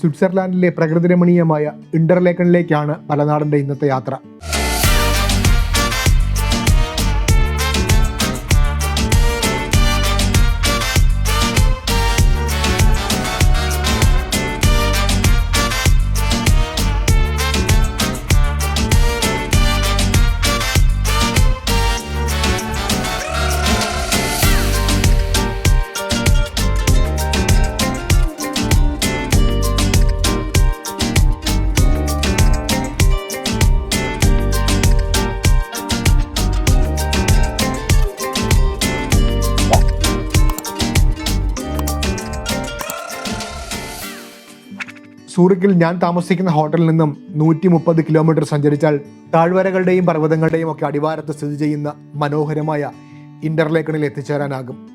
സ്വിറ്റ്സർലാൻഡിലെ പ്രകൃതിരമണീയമായ ഇന്റർലേക്കണിലേക്കാണ് പലനാടിന്റെ ഇന്നത്തെ യാത്ര. സൂറിക്കിൽ ഞാൻ താമസിക്കുന്ന ഹോട്ടലിൽ നിന്നും നൂറ്റി മുപ്പത് കിലോമീറ്റർ സഞ്ചരിച്ചാൽ താഴ്വരകളുടെയും പർവതങ്ങളുടെയും ഒക്കെ അടിവാരത്ത് സ്ഥിതി ചെയ്യുന്ന മനോഹരമായ ഇന്റർലേക്കണിൽ എത്തിച്ചേരാനാകും.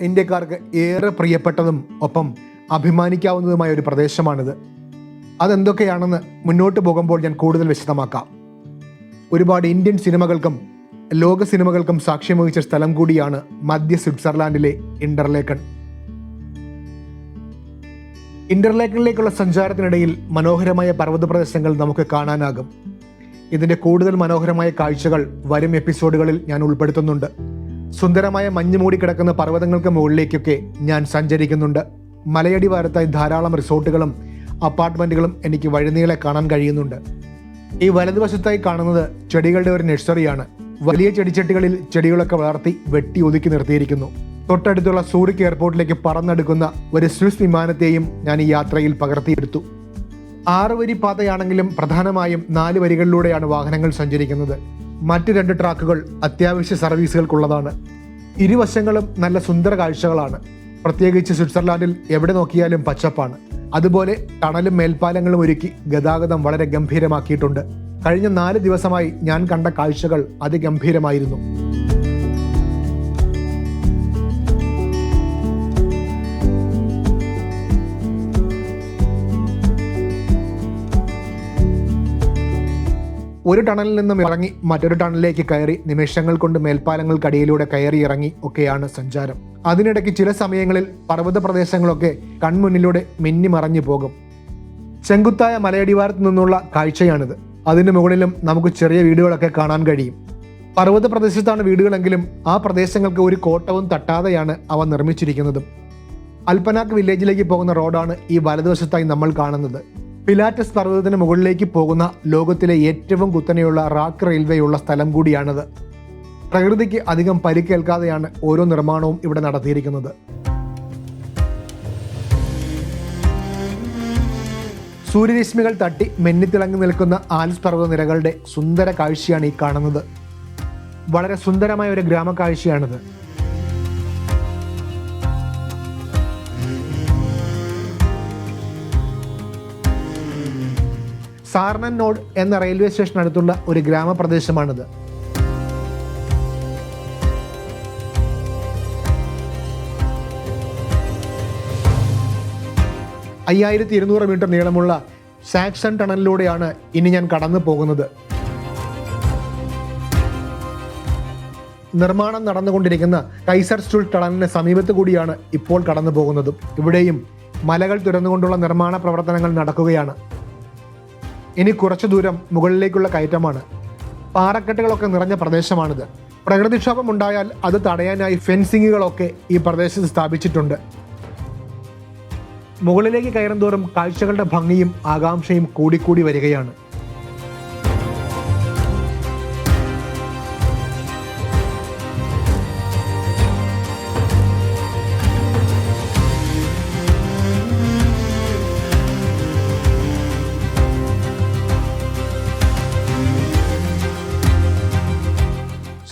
ഇന്ത്യക്കാർക്ക് ഏറെ പ്രിയപ്പെട്ടതും ഒപ്പം അഭിമാനിക്കാവുന്നതുമായ ഒരു പ്രദേശമാണിത്. അതെന്തൊക്കെയാണെന്ന് മുന്നോട്ട് പോകുമ്പോൾ ഞാൻ കൂടുതൽ വിശദമാക്കാം. ഒരുപാട് ഇന്ത്യൻ സിനിമകൾക്കും ലോക സിനിമകൾക്കും സാക്ഷ്യം വഹിച്ച സ്ഥലം കൂടിയാണ് മധ്യ സ്വിറ്റ്സർലാൻഡിലെ ഇന്റർലേക്കൺ. ഇന്റർലേക്കണിലേക്കുള്ള സഞ്ചാരത്തിനിടയിൽ മനോഹരമായ പർവത പ്രദേശങ്ങൾ നമുക്ക് കാണാനാകും. ഇതിന്റെ കൂടുതൽ മനോഹരമായ കാഴ്ചകൾ വരും എപ്പിസോഡുകളിൽ ഞാൻ ഉൾപ്പെടുത്തുന്നുണ്ട്. സുന്ദരമായ മഞ്ഞ് മൂടി കിടക്കുന്ന പർവതങ്ങൾക്ക് മുകളിലേക്കൊക്കെ ഞാൻ സഞ്ചരിക്കുന്നുണ്ട്. മലയടി വാരത്തായി ധാരാളം റിസോർട്ടുകളും അപ്പാർട്ട്മെന്റുകളും എനിക്ക് വഴുനീളെ കാണാൻ കഴിയുന്നുണ്ട്. ഈ വലതുവശത്തായി കാണുന്നത് ചെടികളുടെ ഒരു നഴ്സറിയാണ്. വലിയ ചെടിച്ചട്ടികളിൽ ചെടികളൊക്കെ വളർത്തി വെട്ടി ഒതുക്കി നിർത്തിയിരിക്കുന്നു. തൊട്ടടുത്തുള്ള സൂറിക് എയർപോർട്ടിലേക്ക് പറന്നെടുക്കുന്ന ഒരു സ്വിസ് വിമാനത്തെയും ഞാൻ ഈ യാത്രയിൽ പകർത്തിയെടുത്തു. ആറ് വരി പാതയാണെങ്കിലും പ്രധാനമായും നാല് വരികളിലൂടെയാണ് വാഹനങ്ങൾ സഞ്ചരിക്കുന്നത്. മറ്റ് രണ്ട് ട്രാക്കുകൾ അത്യാവശ്യ സർവീസുകൾക്കുള്ളതാണ്. ഇരുവശങ്ങളും നല്ല സുന്ദര കാഴ്ചകളാണ്. പ്രത്യേകിച്ച് സ്വിറ്റ്സർലാൻഡിൽ എവിടെ നോക്കിയാലും പച്ചപ്പാണ്. അതുപോലെ ടണലും മേൽപ്പാലങ്ങളും ഒരുക്കി ഗതാഗതം വളരെ ഗംഭീരമാക്കിയിട്ടുണ്ട്. കഴിഞ്ഞ നാല് ദിവസമായി ഞാൻ കണ്ട കാഴ്ചകൾ അതിഗംഭീരമായിരുന്നു. ഒരു ടണലിൽ നിന്നും ഇറങ്ങി മറ്റൊരു ടണലിലേക്ക് കയറി നിമിഷങ്ങൾ കൊണ്ട് മേൽപ്പാലങ്ങൾക്കടിയിലൂടെ കയറി ഇറങ്ങി ഒക്കെയാണ് സഞ്ചാരം. അതിനിടയ്ക്ക് ചില സമയങ്ങളിൽ പർവത പ്രദേശങ്ങളൊക്കെ കൺമുന്നിലൂടെ മിന്നി മറഞ്ഞു പോകും. ചെങ്കുത്തായ മലയടിവാരത്ത് നിന്നുള്ള കാഴ്ചയാണിത്. അതിന് മുകളിലും നമുക്ക് ചെറിയ വീടുകളൊക്കെ കാണാൻ കഴിയും. പർവത പ്രദേശത്താണ് വീടുകളെങ്കിലും ആ പ്രദേശങ്ങൾക്ക് ഒരു കോട്ടവും തട്ടാതെയാണ് അവ നിർമ്മിച്ചിരിക്കുന്നതും. അൽപ്പനാക്ക് വില്ലേജിലേക്ക് പോകുന്ന റോഡാണ് ഈ വലതുവശത്തായി നമ്മൾ കാണുന്നത്. പിലാറ്റസ് പർവതത്തിന് മുകളിലേക്ക് പോകുന്ന ലോകത്തിലെ ഏറ്റവും കുത്തനെയുള്ള റാക്ക് റെയിൽവേ ഉള്ള സ്ഥലം കൂടിയാണിത്. പ്രകൃതിക്ക് അധികം പരിക്കേൽക്കാതെയാണ് ഓരോ നിർമ്മാണവും ഇവിടെ നടത്തിയിരിക്കുന്നത്. സൂര്യരശ്മികൾ തട്ടി മെന്നിത്തിളങ്ങി നിൽക്കുന്ന ആൽസ് പർവത നിരകളുടെ സുന്ദര കാഴ്ചയാണ് ഈ കാണുന്നത്. വളരെ സുന്ദരമായ ഒരു ഗ്രാമക്കാഴ്ചയാണിത് സാർണൻ നോഡ് എന്ന റെയിൽവേ സ്റ്റേഷൻ അടുത്തുള്ള ഒരു ഗ്രാമപ്രദേശമാണിത്. അയ്യായിരത്തി ഇരുന്നൂറ് മീറ്റർ നീളമുള്ള സാക്സൺ ടണലിലൂടെയാണ് ഇനി ഞാൻ കടന്നു പോകുന്നത്. നിർമ്മാണം നടന്നുകൊണ്ടിരിക്കുന്ന കൈസർ സ്റ്റുൾ ടണലിന് സമീപത്ത് കൂടിയാണ് ഇപ്പോൾ കടന്നു പോകുന്നതും. ഇവിടെയും മലകൾ തുരന്നുകൊണ്ടുള്ള നിർമ്മാണ പ്രവർത്തനങ്ങൾ നടക്കുകയാണ്. ഇനി കുറച്ചു ദൂരം മുകളിലേക്കുള്ള കയറ്റമാണ്. പാറക്കെട്ടുകളൊക്കെ നിറഞ്ഞ പ്രദേശമാണിത്. പ്രകൃതിക്ഷോഭം ഉണ്ടായാൽ അത് തടയാനായി ഫെൻസിങ്ങുകളൊക്കെ ഈ പ്രദേശത്ത് സ്ഥാപിച്ചിട്ടുണ്ട്. മുകളിലേക്ക് കയറും തോറും കാഴ്ചകളുടെ ഭംഗിയും ആകാംക്ഷയും കൂടിക്കൂടി വരികയാണ്.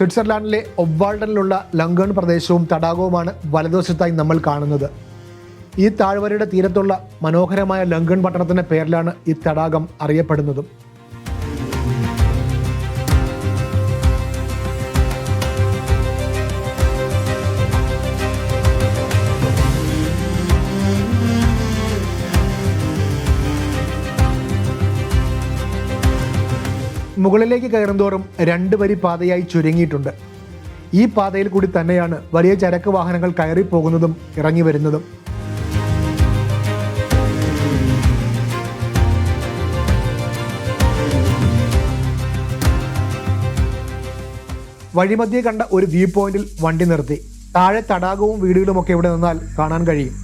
സ്വിറ്റ്സർലാൻഡിലെ ഒബ്വാൾഡനിലുള്ള ലങ്കൺ പ്രദേശവും തടാകവുമാണ് വലതുവശത്തായി നമ്മൾ കാണുന്നത്. ഈ താഴ്വരയുടെ തീരത്തുള്ള മനോഹരമായ ലങ്കൺ പട്ടണത്തിന്റെ പേരിലാണ് ഈ തടാകം അറിയപ്പെടുന്നതും. മുകളിലേക്ക് കയറുന്തോറും രണ്ട് വരി പാതയായി ചുരുങ്ങിയിട്ടുണ്ട്. ഈ പാതയിൽ കൂടി തന്നെയാണ് വലിയ ചരക്ക് വാഹനങ്ങൾ കയറി പോകുന്നതും ഇറങ്ങി വരുന്നതും വഴിമധ്യേ കണ്ട ഒരു വ്യൂ പോയിന്റിൽ വണ്ടി നിർത്തി. താഴെ തടാകവും വീടുകളുമൊക്കെ ഇവിടെ നിന്നാൽ കാണാൻ കഴിയും.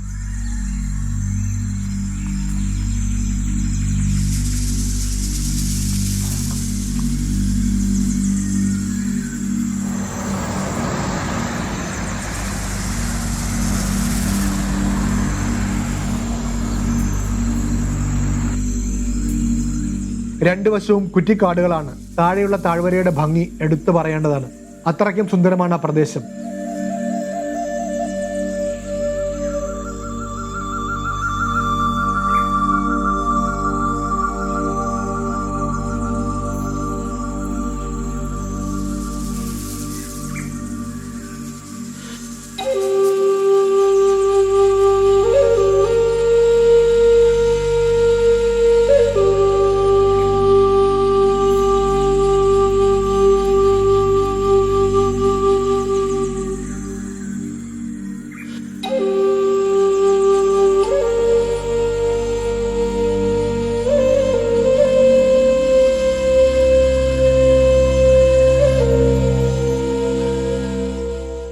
രണ്ടു വശവും കുറ്റിക്കാടുകളാണ്. താഴെയുള്ള താഴ്വരയുടെ ഭംഗി എടുത്തു പറയേണ്ടതാണ്. അത്രയ്ക്കും സുന്ദരമാണ് ആ പ്രദേശം.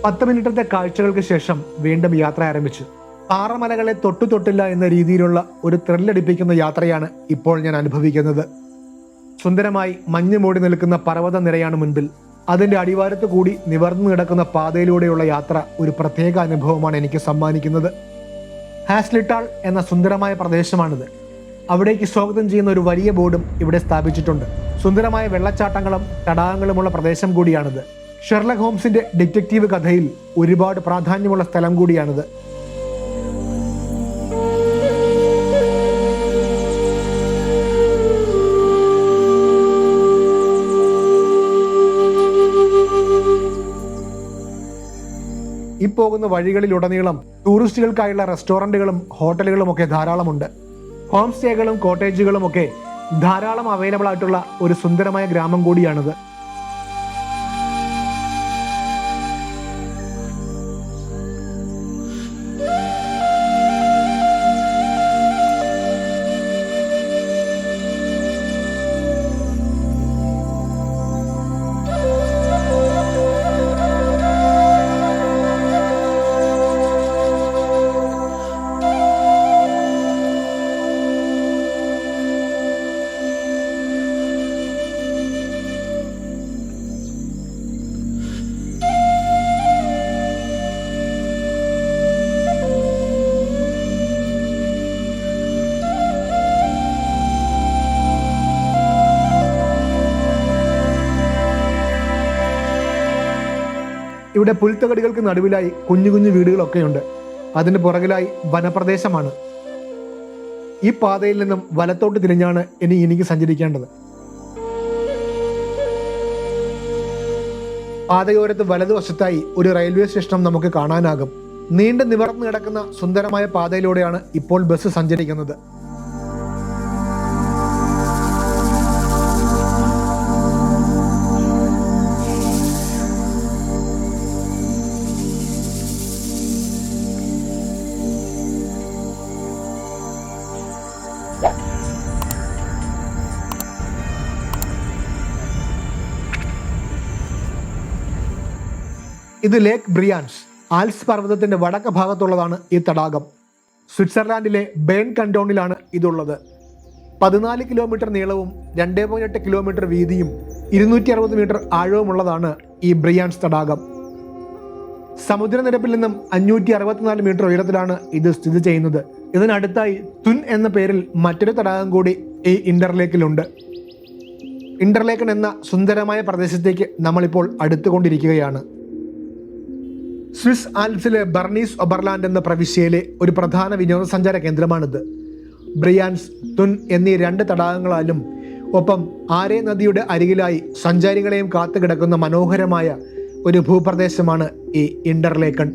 പത്ത് മിനിറ്റത്തെ കാഴ്ചകൾക്ക് ശേഷം വീണ്ടും യാത്ര ആരംഭിച്ചു. പാറമലകളെ തൊട്ടു തൊട്ടില്ല എന്ന രീതിയിലുള്ള ഒരു ത്രില്ലടിപ്പിക്കുന്ന യാത്രയാണ് ഇപ്പോൾ ഞാൻ അനുഭവിക്കുന്നത്. സുന്ദരമായി മഞ്ഞ് മൂടി നിൽക്കുന്ന പർവത നിരയാണ് മുൻപിൽ. അതിന്റെ അടിവാരത്ത് കൂടി നിവർന്നു കിടക്കുന്ന പാതയിലൂടെയുള്ള യാത്ര ഒരു പ്രത്യേക അനുഭവമാണ് എനിക്ക് സമ്മാനിക്കുന്നത്. ഹാസ്ലിട്ടാൾ എന്ന സുന്ദരമായ പ്രദേശമാണിത്. അവിടേക്ക് സ്വാഗതം ചെയ്യുന്ന ഒരു വലിയ ബോർഡും ഇവിടെ സ്ഥാപിച്ചിട്ടുണ്ട്. സുന്ദരമായ വെള്ളച്ചാട്ടങ്ങളും തടാകങ്ങളുമുള്ള പ്രദേശം കൂടിയാണിത്. ഷെർലക് ഹോംസിന്റെ ഡിറ്റക്റ്റീവ് കഥയിൽ ഒരുപാട് പ്രാധാന്യമുള്ള സ്ഥലം കൂടിയാണിത്. ഈ പോകുന്ന വഴികളിലുടനീളം ടൂറിസ്റ്റുകൾക്കായുള്ള റെസ്റ്റോറന്റുകളും ഹോട്ടലുകളും ഒക്കെ ധാരാളമുണ്ട്. ഹോം സ്റ്റേകളും കോട്ടേജുകളും ഒക്കെ ധാരാളം അവൈലബിൾ ആയിട്ടുള്ള ഒരു സുന്ദരമായ ഗ്രാമം കൂടിയാണിത്. ഇവിടെ പുൽത്തകടികൾക്ക് നടുവിലായി കുഞ്ഞു കുഞ്ഞു വീടുകളൊക്കെയുണ്ട്. അതിന് പുറകിലായി വനപ്രദേശമാണ്. ഈ പാതയിൽ നിന്നും വലത്തോട്ട് തിരിഞ്ഞാണ് ഇനി എനിക്ക് സഞ്ചരിക്കേണ്ടത്. പാതയോരത്ത് വലതുവശത്തായി ഒരു റെയിൽവേ സ്റ്റേഷനും നമുക്ക് കാണാനാകും. നീണ്ടു നിവർന്നു കിടക്കുന്ന സുന്ദരമായ പാതയിലൂടെയാണ് ഇപ്പോൾ ബസ് സഞ്ചരിക്കുന്നത്. ഇത് ലേക്ക് ബ്രിയാൻസ് ആൽസ് പർവതത്തിന്റെ വടക്ക ഭാഗത്തുള്ളതാണ് ഈ തടാകം. സ്വിറ്റ്സർലാൻഡിലെ ബേൺ കണ്ടോണിലാണ് ഇതുള്ളത്. പതിനാല് കിലോമീറ്റർ നീളവും രണ്ടേ പോയിന്റ് കിലോമീറ്റർ വീതിയും ഇരുന്നൂറ്റി അറുപത് മീറ്റർ ആഴവുമുള്ളതാണ് ഈ ബ്രിയാൻസ് തടാകം. സമുദ്രനിരപ്പിൽ നിന്നും അഞ്ഞൂറ്റി അറുപത്തിനാല് മീറ്റർ ഉയരത്തിലാണ് ഇത് സ്ഥിതി ചെയ്യുന്നത്. ഇതിനടുത്തായി തുൻ എന്ന പേരിൽ മറ്റൊരു തടാകം കൂടി ഈ ഇന്റർലേക്കിലുണ്ട്. ഇന്റർലേക്കൻ എന്ന സുന്ദരമായ പ്രദേശത്തേക്ക് നമ്മളിപ്പോൾ അടുത്തുകൊണ്ടിരിക്കുകയാണ്. സ്വിസ് ആൽപ്സിലെ ബർണീസ് ഒബർലാൻഡ് എന്ന പ്രവിശ്യയിലെ ഒരു പ്രധാന വിനോദസഞ്ചാര കേന്ദ്രമാണിത്. ബ്രിയാൻസ് തുൻ എന്നീ രണ്ട് തടാകങ്ങളാലും ഒപ്പം ആരേ നദിയുടെ അരികിലായി സഞ്ചാരികളെയും കാത്തുകിടക്കുന്ന മനോഹരമായ ഒരു ഭൂപ്രദേശമാണ് ഈ ഇന്റർലേക്കൺ.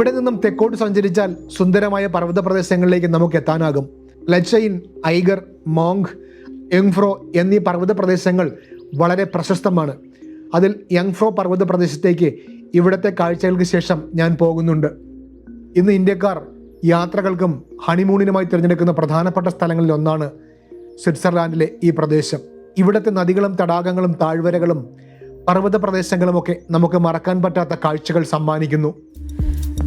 ഇവിടെ നിന്നും തെക്കോട്ട് സഞ്ചരിച്ചാൽ സുന്ദരമായ പർവത പ്രദേശങ്ങളിലേക്ക് നമുക്ക് എത്താനാകും. ലച്ചൈൻ ഐഗർ മോങ് യങ്ഫ്രോ എന്നീ പർവത പ്രദേശങ്ങൾ വളരെ പ്രശസ്തമാണ്. അതിൽ യങ്ഫ്രോ പർവത പ്രദേശത്തേക്ക് ഇവിടുത്തെ കാഴ്ചകൾക്ക് ശേഷം ഞാൻ പോകുന്നുണ്ട്. ഇന്ന് ഇന്ത്യക്കാർ യാത്രകൾക്കും ഹണിമൂണിനുമായി തിരഞ്ഞെടുക്കുന്ന പ്രധാനപ്പെട്ട സ്ഥലങ്ങളിൽ ഒന്നാണ് സ്വിറ്റ്സർലാൻഡിലെ ഈ പ്രദേശം. ഇവിടുത്തെ നദികളും തടാകങ്ങളും താഴ്വരകളും പർവത പ്രദേശങ്ങളുമൊക്കെ നമുക്ക് മറക്കാൻ പറ്റാത്ത കാഴ്ചകൾ സമ്മാനിക്കുന്നു. ബസ്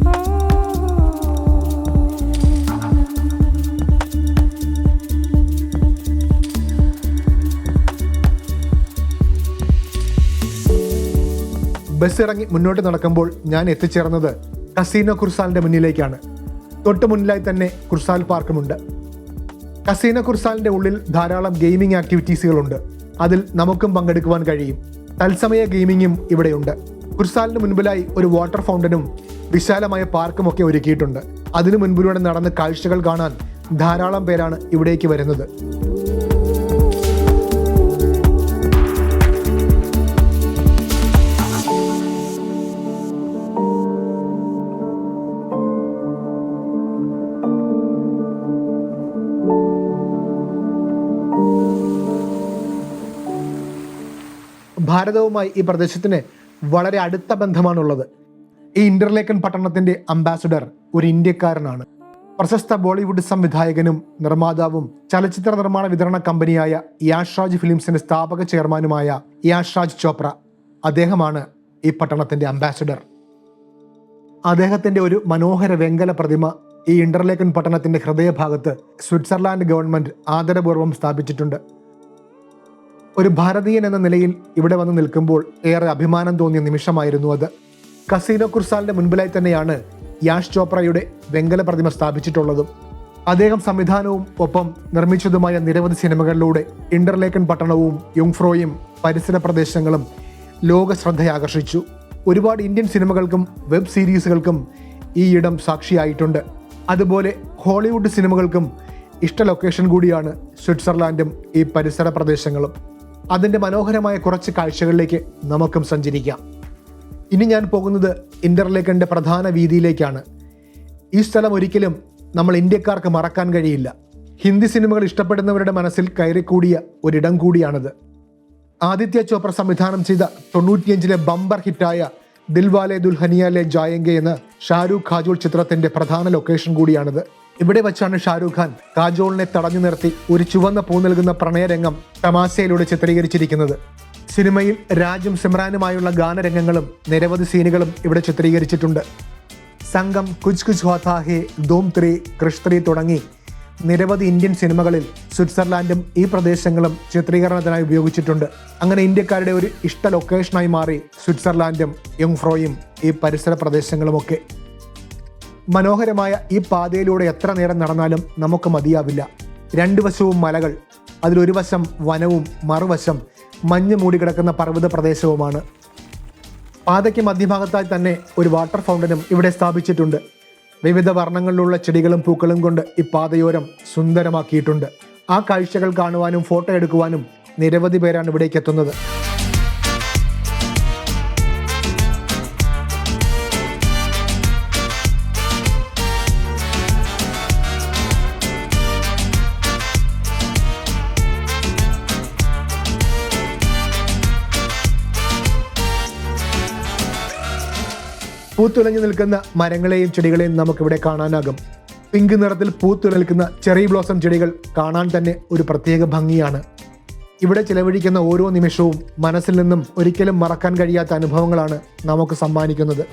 ഇറങ്ങി മുന്നോട്ട് നടക്കുമ്പോൾ ഞാൻ എത്തിച്ചേർന്നത് കസീനോ കുർസാലിന്റെ മുന്നിലേക്കാണ്. തൊട്ട് മുന്നിലായി തന്നെ കുർസാൽ പാർക്കുമുണ്ട്. കസീനോ കുർസാലിന്റെ ഉള്ളിൽ ധാരാളം ഗെയിമിംഗ് ആക്ടിവിറ്റീസുകളുണ്ട്. അതിൽ നമുക്കും പങ്കെടുക്കുവാൻ കഴിയും. തത്സമയ ഗെയിമിങ്ങും ഇവിടെയുണ്ട്. കുർസാലിന് മുൻപിലായി ഒരു വാട്ടർ ഫൗണ്ടനും വിശാലമായ പാർക്കും ഒക്കെ ഒരുക്കിയിട്ടുണ്ട്. അതിനു മുൻപിലൂടെ നടന്ന് കാഴ്ചകൾ കാണാൻ ധാരാളം പേരാണ് ഇവിടേക്ക് വരുന്നത്. ഭാരതവുമായി ഈ പ്രദേശത്തിന് വളരെ അടുത്ത ബന്ധമാണുള്ളത്. ഈ ഇന്റർലേക്കൻ പട്ടണത്തിന്റെ അംബാസഡർ ഒരു ഇന്ത്യക്കാരനാണ്. പ്രശസ്ത ബോളിവുഡ് സംവിധായകനും നിർമ്മാതാവും ചലച്ചിത്ര നിർമ്മാണ വിതരണ കമ്പനിയായ യാഷ്രാജ് ഫിലിംസിന്റെ സ്ഥാപക ചെയർമാനുമായ യാഷ്രാജ് ചോപ്ര അദ്ദേഹമാണ് ഈ പട്ടണത്തിന്റെ അംബാസഡർ. അദ്ദേഹത്തിന്റെ ഒരു മനോഹര വെങ്കല പ്രതിമ ഈ ഇന്റർലേക്കൻ പട്ടണത്തിന്റെ ഹൃദയഭാഗത്ത് സ്വിറ്റ്സർലാൻഡ് ഗവൺമെന്റ് ആദരപൂർവം സ്ഥാപിച്ചിട്ടുണ്ട്. ഒരു ഭാരതീയൻ എന്ന നിലയിൽ ഇവിടെ വന്ന് നിൽക്കുമ്പോൾ ഏറെ അഭിമാനം തോന്നിയ നിമിഷമായിരുന്നു അത്. കസീനോ കുർസാലിന്റെ മുൻപിലായി തന്നെയാണ് യാഷ് ചോപ്രയുടെ വെങ്കല പ്രതിമ സ്ഥാപിച്ചിട്ടുള്ളതും. അദ്ദേഹം സംവിധാനവും ഒപ്പം നിർമ്മിച്ചതുമായ നിരവധി സിനിമകളിലൂടെ ഇന്റർലേക്കൻ പട്ടണവും യുങ്ഫ്രോയും പരിസര പ്രദേശങ്ങളും ലോക ശ്രദ്ധയാകർഷിച്ചു. ഒരുപാട് ഇന്ത്യൻ സിനിമകൾക്കും വെബ് സീരീസുകൾക്കും ഈ ഇടം സാക്ഷിയായിട്ടുണ്ട്. അതുപോലെ ഹോളിവുഡ് സിനിമകൾക്കും ഇഷ്ട ലൊക്കേഷൻ കൂടിയാണ് സ്വിറ്റ്സർലാൻഡും ഈ പരിസര പ്രദേശങ്ങളും. അതിന്റെ മനോഹരമായ കുറച്ച് കാഴ്ചകളിലേക്ക് നമുക്കും സഞ്ചരിക്കാം. ഇനി ഞാൻ പോകുന്നത് ഇന്റർലേക്കന്റെ പ്രധാന വീതിയിലേക്കാണ്. ഈ സ്ഥലം ഒരിക്കലും നമ്മൾ ഇന്ത്യക്കാർക്ക് മറക്കാൻ കഴിയില്ല. ഹിന്ദി സിനിമകൾ ഇഷ്ടപ്പെടുന്നവരുടെ മനസ്സിൽ കയറിക്കൂടിയ ഒരിടം കൂടിയാണിത്. ആദിത്യ ചോപ്ര സംവിധാനം ചെയ്ത തൊണ്ണൂറ്റിയഞ്ചിലെ ബമ്പർ ഹിറ്റായ ദിൽവാലെ ദുൽഹനിയാലെ ജായങ്കെ എന്ന ഷാരൂഖ് ഖാജോൾ ചിത്രത്തിന്റെ പ്രധാന ലൊക്കേഷൻ കൂടിയാണിത്. ഇവിടെ വച്ചാണ് ഷാരൂഖ് ഖാൻ കാജോളിനെ തടഞ്ഞു നിർത്തി ഒരു ചുവന്ന പൂ നൽകുന്ന പ്രണയരംഗം തമാശയിലൂടെ ചിത്രീകരിച്ചിരിക്കുന്നത്. സിനിമയിൽ രാജും സിമ്രാനുമായുള്ള ഗാനരംഗങ്ങളും നിരവധി സീനുകളും ഇവിടെ ചിത്രീകരിച്ചിട്ടുണ്ട്. സംഘം കുജ് കുജ് ഹോത്താ ഹേ ധൂം ത്രീ കൃഷ് തുടങ്ങി നിരവധി ഇന്ത്യൻ സിനിമകളിൽ സ്വിറ്റ്സർലാൻഡും ഈ പ്രദേശങ്ങളും ചിത്രീകരണത്തിനായി ഉപയോഗിച്ചിട്ടുണ്ട്. അങ്ങനെ ഇന്ത്യക്കാരുടെ ഒരു ഇഷ്ട ലൊക്കേഷനായി മാറി സ്വിറ്റ്സർലാൻഡും യുങ്ഫ്രോയും ഈ പരിസര പ്രദേശങ്ങളുമൊക്കെ. മനോഹരമായ ഈ പാതയിലൂടെ എത്ര നേരം നടന്നാലും നമുക്ക് മതിയാവില്ല. രണ്ടു വശവും മലകൾ അതിലൊരു വശം വനവും മറുവശം മഞ്ഞ് മൂടിക്കിടക്കുന്ന പർവത പ്രദേശവുമാണ്. പാതയ്ക്ക് മധ്യഭാഗത്തായി തന്നെ ഒരു വാട്ടർ ഫൗണ്ടനും ഇവിടെ സ്ഥാപിച്ചിട്ടുണ്ട്. വിവിധ വർണങ്ങളിലുള്ള ചെടികളും പൂക്കളും കൊണ്ട് ഈ പാതയോരം സുന്ദരമാക്കിയിട്ടുണ്ട്. ആ കാഴ്ചകൾ കാണുവാനും ഫോട്ടോ എടുക്കുവാനും നിരവധി പേരാണ് ഇവിടേക്ക് എത്തുന്നത്. പൂത്തുലഞ്ഞു നിൽക്കുന്ന മരങ്ങളെയും ചെടികളെയും നമുക്കിവിടെ കാണാനാകും. പിങ്ക് നിറത്തിൽ പൂത്തുലൽക്കുന്ന ചെറി ബ്ലോസം ചെടികൾ കാണാൻ തന്നെ ഒരു പ്രത്യേക ഭംഗിയാണ്. ഇവിടെ ചിലവഴിക്കുന്ന ഓരോ നിമിഷവും മനസ്സിൽ നിന്നും ഒരിക്കലും മറക്കാൻ കഴിയാത്ത അനുഭവങ്ങളാണ് നമുക്ക് സമ്മാനിക്കുന്നത്.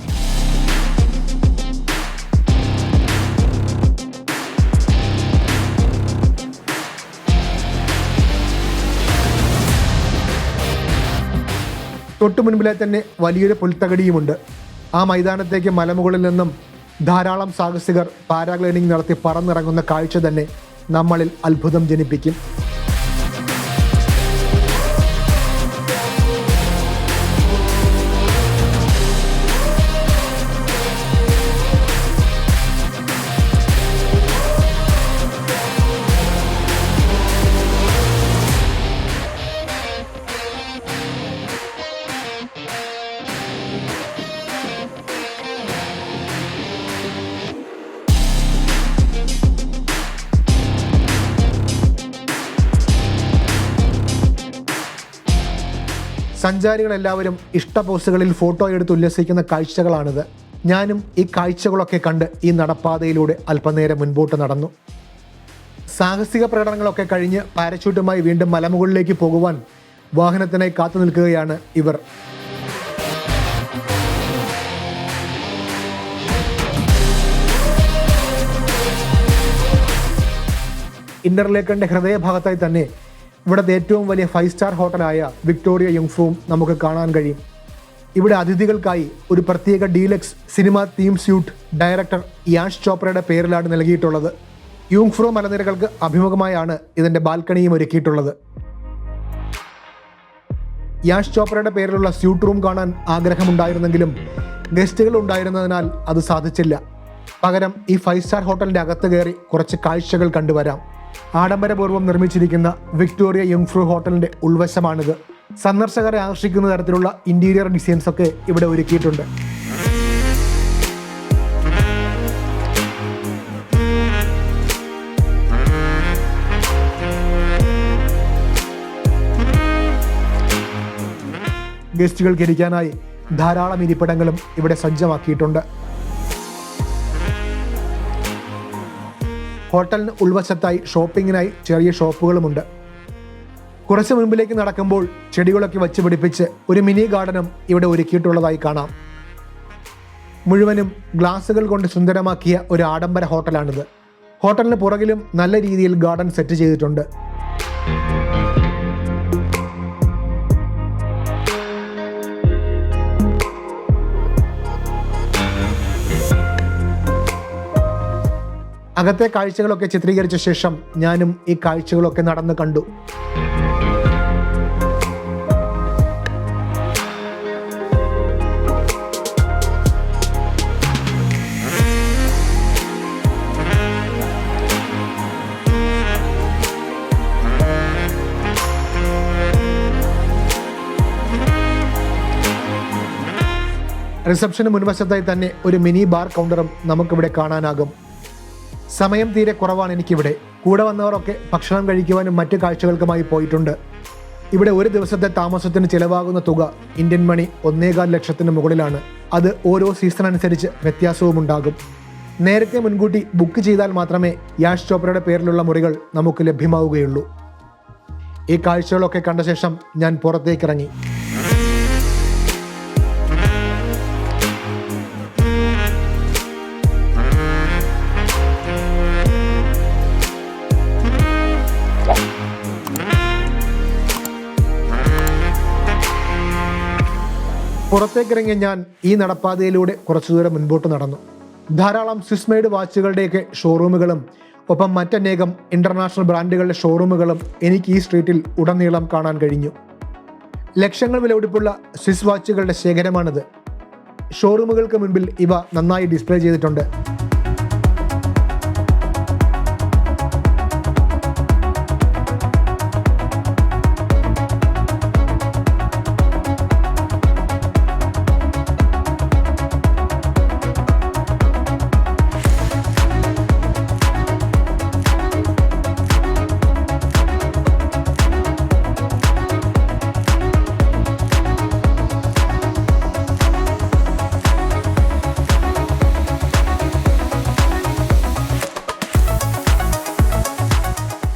തൊട്ടു മുൻപിലെ തന്നെ വലിയൊരു പുൽത്തകടിയുമുണ്ട്. ആ മൈതാനത്തേക്ക് മലമുകളിൽ നിന്നും ധാരാളം സാഹസികർ പാരാഗ്ലൈഡിംഗ് നടത്തി പറന്നിറങ്ങുന്ന കാഴ്ച തന്നെ നമ്മളിൽ അത്ഭുതം ജനിപ്പിക്കും. സഞ്ചാരികളെല്ലാവരും ഇഷ്ട പോസ്റ്റുകളിൽ ഫോട്ടോ എടുത്ത് ഉല്ലസിക്കുന്ന കാഴ്ചകളാണിത്. ഞാനും ഈ കാഴ്ചകളൊക്കെ കണ്ട് ഈ നടപ്പാതയിലൂടെ അല്പനേരം മുൻപോട്ട് നടന്നു. സാഹസിക പ്രകടനങ്ങളൊക്കെ കഴിഞ്ഞ് പാരച്യൂട്ടുമായി വീണ്ടും മലമുകളിലേക്ക് പോകുവാൻ വാഹനത്തിനായി കാത്തു നിൽക്കുകയാണ് ഇവർ. ഇന്റർലേക്കറിന്റെ ഹൃദയഭാഗത്തായി തന്നെ ഇവിടുത്തെ ഏറ്റവും വലിയ ഫൈവ് സ്റ്റാർ ഹോട്ടലായ വിക്ടോറിയ യുങ്ഫുവും നമുക്ക് കാണാൻ കഴിയും. ഇവിടെ അതിഥികൾക്കായി ഒരു പ്രത്യേക deluxe cinema theme suite director Yash ചോപ്രയുടെ പേരിലാണ് നൽകിയിട്ടുള്ളത്. യുങ്ഫ്രോ മലനിരകൾക്ക് അഭിമുഖമായാണ് ഇതിന്റെ ബാൽക്കണിയും ഒരുക്കിയിട്ടുള്ളത്. യാഷ് ചോപ്രയുടെ പേരിലുള്ള സ്യൂട്ട് റൂം കാണാൻ ആഗ്രഹമുണ്ടായിരുന്നെങ്കിലും ഗസ്റ്റുകൾ ഉണ്ടായിരുന്നതിനാൽ അത് സാധിച്ചില്ല. പകരം ഈ ഫൈവ് സ്റ്റാർ ഹോട്ടലിന്റെ അകത്ത് കയറി കുറച്ച് കാഴ്ചകൾ കണ്ടുവരാം. ആഡംബരപൂർവം നിർമ്മിച്ചിരിക്കുന്ന വിക്ടോറിയ യങ്ഫ്രൂ ഹോട്ടലിന്റെ ഉൾവശമാണിത്. സന്ദർശകരെ ആകർഷിക്കുന്ന തരത്തിലുള്ള ഇന്റീരിയർ ഡിസൈൻസ് ഒക്കെ ഇവിടെ ഒരുക്കിയിട്ടുണ്ട്. ഗസ്റ്റുകൾക്ക് ഇരിക്കാനായി ധാരാളം ഇരിപ്പിടങ്ങളും ഇവിടെ സജ്ജമാക്കിയിട്ടുണ്ട്. ഹോട്ടലിന് ഉൾവശത്തായി ഷോപ്പിങ്ങിനായി ചെറിയ ഷോപ്പുകളുമുണ്ട്. കുറച്ച് മുൻപിലേക്ക് നടക്കുമ്പോൾ ചെടികളൊക്കെ വച്ച് പിടിപ്പിച്ച് ഒരു മിനി ഗാർഡനും ഇവിടെ ഒരുക്കിയിട്ടുള്ളതായി കാണാം. മുഴുവനും ഗ്ലാസുകൾ കൊണ്ട് സുന്ദരമാക്കിയ ഒരു ആഡംബര ഹോട്ടലാണിത്. ഹോട്ടലിന് പുറകിലും നല്ല രീതിയിൽ ഗാർഡൻ സെറ്റ് ചെയ്തിട്ടുണ്ട്. അകത്തെ കാഴ്ചകളൊക്കെ ചിത്രീകരിച്ച ശേഷം ഞാനും ഈ കാഴ്ചകളൊക്കെ നടന്നു കണ്ടു. റിസപ്ഷന് മുൻവശത്തായി തന്നെ ഒരു മിനി ബാർ കൗണ്ടറും നമുക്കിവിടെ കാണാനാകും. സമയം തീരെ കുറവാണ് എനിക്കിവിടെ. കൂടെ വന്നവരൊക്കെ ഭക്ഷണം കഴിക്കുവാനും മറ്റു കാഴ്ചകൾക്കുമായി പോയിട്ടുണ്ട്. ഇവിടെ ഒരു ദിവസത്തെ താമസത്തിന് ചിലവാകുന്ന തുക ഇന്ത്യൻ മണി ഒന്നേകാൽ ലക്ഷത്തിന് മുകളിലാണ്. അത് ഓരോ സീസൺ അനുസരിച്ച് വ്യത്യാസവും ഉണ്ടാകും. നേരത്തെ മുൻകൂട്ടി ബുക്ക് ചെയ്താൽ മാത്രമേ യാഷ് ചോപ്രയുടെ പേരിലുള്ള മുറികൾ നമുക്ക് ലഭ്യമാവുകയുള്ളൂ. ഈ കാഴ്ചകളൊക്കെ കണ്ട ശേഷം ഞാൻ പുറത്തേക്കിറങ്ങി. പുറത്തേക്കിറങ്ങിയ ഞാൻ ഈ നടപ്പാതയിലൂടെ കുറച്ചു ദൂരം മുൻപോട്ട് നടന്നു. ധാരാളം സ്വിസ് മെയ്ഡ് വാച്ചുകളുടെയൊക്കെ ഷോറൂമുകളും ഒപ്പം മറ്റനേകം ഇന്റർനാഷണൽ ബ്രാൻഡുകളുടെ ഷോറൂമുകളും എനിക്ക് ഈ സ്ട്രീറ്റിൽ ഉടനീളം കാണാൻ കഴിഞ്ഞു. ലക്ഷങ്ങൾ വിലപിടിപ്പുള്ള സ്വിസ് വാച്ചുകളുടെ ശേഖരമാണിത്. ഷോറൂമുകൾക്ക് മുൻപിൽ ഇവ നന്നായി ഡിസ്പ്ലേ ചെയ്തിട്ടുണ്ട്.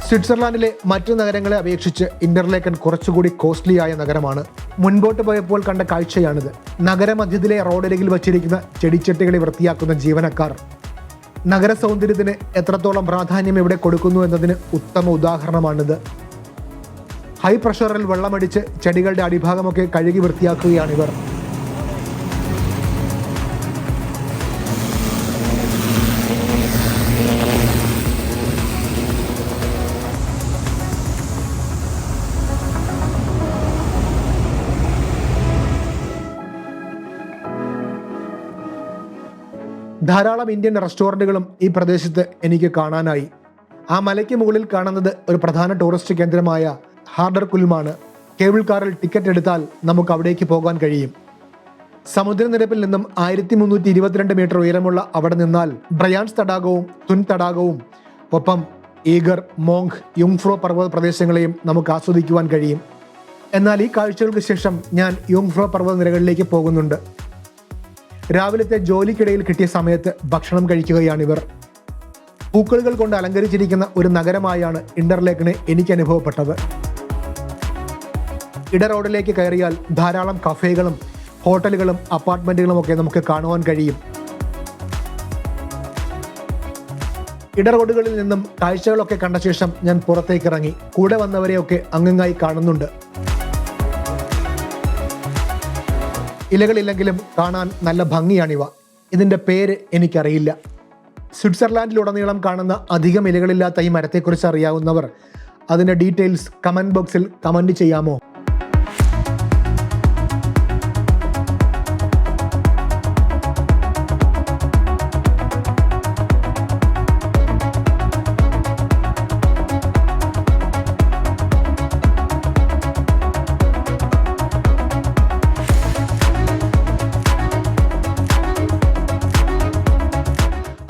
സ്വിറ്റ്സർലാൻഡിലെ മറ്റു നഗരങ്ങളെ അപേക്ഷിച്ച് ഇന്റർലേക്കൻ കുറച്ചുകൂടി കോസ്റ്റ്ലി ആയ നഗരമാണ്. മുൻപോട്ട് പോയപ്പോൾ കണ്ട കാഴ്ചയാണിത്. നഗരമധ്യത്തിലെ റോഡരികിൽ വച്ചിരിക്കുന്ന ചെടിച്ചട്ടികളെ വൃത്തിയാക്കുന്ന ജീവനക്കാർ. നഗര സൗന്ദര്യത്തിന് എത്രത്തോളം പ്രാധാന്യം ഇവിടെ കൊടുക്കുന്നു എന്നതിന് ഉത്തമ ഉദാഹരണമാണിത്. ഹൈ പ്രഷറിൽ വെള്ളമടിച്ച് ചെടികളുടെ അടിഭാഗമൊക്കെ കഴുകി വൃത്തിയാക്കുകയാണിവർ ധാരാളം ഇന്ത്യൻ റെസ്റ്റോറന്റുകളും ഈ പ്രദേശത്ത് എനിക്ക് കാണാനായി. ആ മലയ്ക്ക് മുകളിൽ കാണുന്നത് ഒരു പ്രധാന ടൂറിസ്റ്റ് കേന്ദ്രമായ ഹാർഡർ കുൽമാണ്. കേബിൾ കാറിൽ ടിക്കറ്റ് എടുത്താൽ നമുക്ക് അവിടേക്ക് പോകാൻ കഴിയും. സമുദ്രനിരപ്പിൽ നിന്നും ആയിരത്തി മുന്നൂറ്റി ഇരുപത്തിരണ്ട് മീറ്റർ ഉയരമുള്ള അവിടെ നിന്നാൽ ബ്രയാൻസ് തടാകവും തുൻ തടാകവും ഒപ്പം ഈഗർ മോങ് യുങ്ഫ്രോ പർവത പ്രദേശങ്ങളെയും നമുക്ക് ആസ്വദിക്കുവാൻ കഴിയും. എന്നാൽ ഈ കാഴ്ചകൾക്ക് ശേഷം ഞാൻ യുംഫ്രോ പർവത നിരകളിലേക്ക് പോകുന്നുണ്ട്. രാവിലത്തെ ജോലിക്കിടയിൽ കിട്ടിയ സമയത്ത് ഭക്ഷണം കഴിക്കുകയാണിവർ പൂക്കളുകൾ കൊണ്ട് അലങ്കരിച്ചിരിക്കുന്ന ഒരു നഗരമായാണ് ഇന്റർലേക്കിന് എനിക്ക് അനുഭവപ്പെട്ടത്. ഇട റോഡിലേക്ക് കയറിയാൽ ധാരാളം കഫേകളും ഹോട്ടലുകളും അപ്പാർട്ട്മെന്റുകളും ഒക്കെ നമുക്ക് കാണുവാൻ കഴിയും. ഇട റോഡുകളിൽ നിന്നും കാഴ്ചകളൊക്കെ കണ്ട ശേഷം ഞാൻ പുറത്തേക്ക് ഇറങ്ങി കൂടെ വന്നവരെയൊക്കെ അങ്ങങ്ങായി കാണുന്നുണ്ട്. ഇലകളില്ലെങ്കിലും കാണാൻ നല്ല ഭംഗിയാണിവ. ഇതിന്റെ പേര് എനിക്കറിയില്ല. സ്വിറ്റ്സർലാൻഡിലുടനീളം കാണുന്ന അധികം ഇലകളില്ലാത്ത ഈ മരത്തെക്കുറിച്ച് അറിയാവുന്നവർ അതിന്റെ ഡീറ്റെയിൽസ് കമന്റ് ബോക്സിൽ കമന്റ് ചെയ്യാമോ?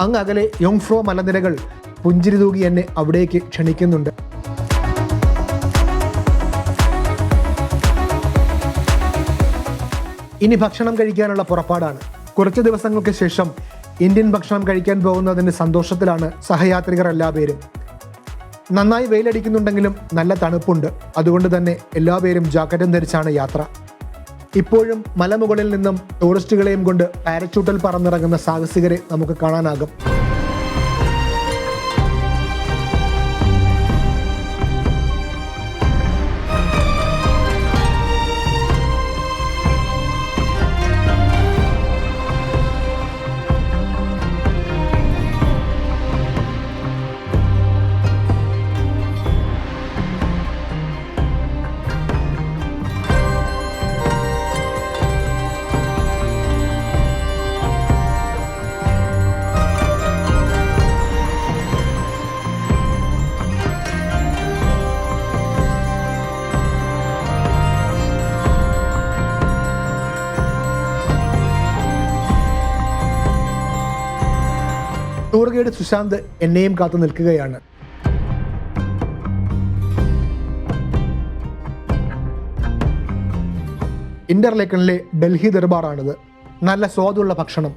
അങ്ങ് അകലെ യോങ്ഫ്രോ മലനിരകൾ പുഞ്ചിരി തൂകി എന്നെ അവിടേക്ക് ക്ഷണിക്കുന്നുണ്ട്. ഇനി ഭക്ഷണം കഴിക്കാനുള്ള പുറപ്പാടാണ്. കുറച്ച് ദിവസങ്ങൾക്ക് ശേഷം ഇന്ത്യൻ ഭക്ഷണം കഴിക്കാൻ പോകുന്നതിന്റെ സന്തോഷത്തിലാണ് സഹയാത്രികർ എല്ലാ പേരും. നന്നായി വെയിലടിക്കുന്നുണ്ടെങ്കിലും നല്ല തണുപ്പുണ്ട്. അതുകൊണ്ട് തന്നെ എല്ലാ പേരും ജാക്കറ്റും ധരിച്ചാണ് യാത്ര. ഇപ്പോഴും മലമുകളിൽ നിന്നും ടൂറിസ്റ്റുകളെയും കൊണ്ട് പാരച്ചൂട്ടിൽ പറന്നിറങ്ങുന്ന സാഹസികരെ നമുക്ക് കാണാനാകും. ഗൈഡ് സുശാന്ത് എന്നെയും കാത്തു നിൽക്കുകയാണ്. ഇന്റർലേക്കണിലെ ഡൽഹി ദർബാറാണിത്. നല്ല സ്വാദുള്ള ഭക്ഷണം.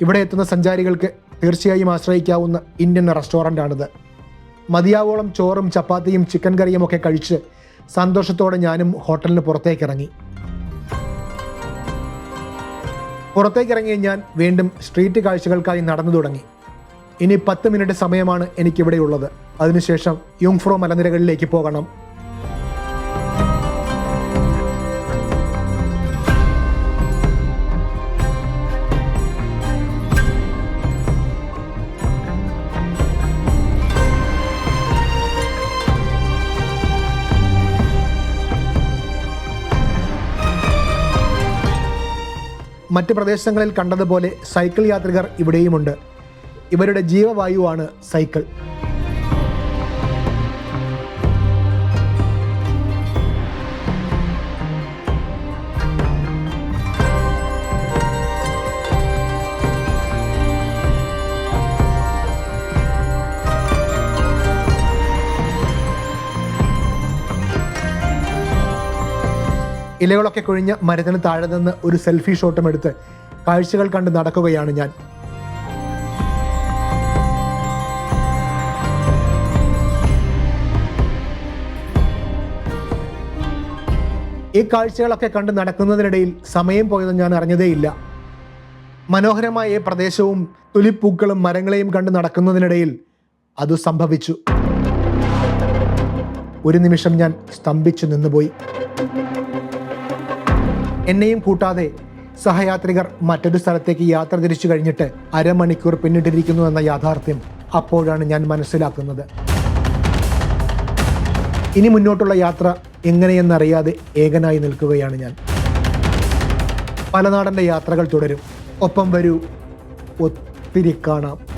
ഇവിടെ എത്തുന്ന സഞ്ചാരികൾക്ക് തീർച്ചയായും ആശ്രയിക്കാവുന്ന ഇന്ത്യൻ റെസ്റ്റോറന്റ് ആണിത് മതിയാവോളം ചോറും ചപ്പാത്തിയും ചിക്കൻ കറിയും ഒക്കെ കഴിച്ച് സന്തോഷത്തോടെ ഞാനും ഹോട്ടലിന് പുറത്തേക്ക് ഇറങ്ങി പുറത്തേക്ക് ഇറങ്ങിയ ഞാൻ വീണ്ടും സ്ട്രീറ്റ് കാഴ്ചകൾക്കായി നടന്നു തുടങ്ങി. ഇനി പത്ത് മിനിറ്റ് സമയമാണ് എനിക്കിവിടെയുള്ളത്. അതിനുശേഷം യുങ്ഫ്രോ മലനിരകളിലേക്ക് പോകണം. മറ്റ് പ്രദേശങ്ങളിൽ കണ്ടതുപോലെ സൈക്കിൾ യാത്രികർ ഇവിടെയുമുണ്ട്. ഇവരുടെ ജീവവായുവാണ് സൈക്കിൾ. ഇലകളൊക്കെ കൊഴിഞ്ഞ മരത്തിന് താഴെ നിന്ന് ഒരു സെൽഫി ഷോട്ടും എടുത്ത് കാഴ്ചകൾ കണ്ട് നടക്കുകയാണ് ഞാൻ. ഈ കാഴ്ചകളൊക്കെ കണ്ട് നടക്കുന്നതിനിടയിൽ സമയം പോയത് ഞാൻ അറിഞ്ഞതേയില്ല. മനോഹരമായ ഈ പ്രദേശവും തുലിപ്പൂക്കളും മരങ്ങളെയും കണ്ട് നടക്കുന്നതിനിടയിൽ അത് സംഭവിച്ചു. ഒരു നിമിഷം ഞാൻ സ്തംഭിച്ചു നിന്നുപോയി. എന്നെയും കൂട്ടാതെ സഹയാത്രികർ മറ്റൊരു സ്ഥലത്തേക്ക് യാത്ര തിരിച്ചു കഴിഞ്ഞിട്ട് അരമണിക്കൂർ പിന്നിട്ടിരിക്കുന്നു എന്ന യാഥാർത്ഥ്യം അപ്പോഴാണ് ഞാൻ മനസ്സിലാക്കുന്നത്. ഇനി മുന്നോട്ടുള്ള യാത്ര എങ്ങനെയെന്നറിയാതെ ഏകനായി നിൽക്കുകയാണ് ഞാൻ. പലനാടന്റെ യാത്രകൾ തുടരും. ഒപ്പം വരൂ. ഒത്തിരി കാണാം.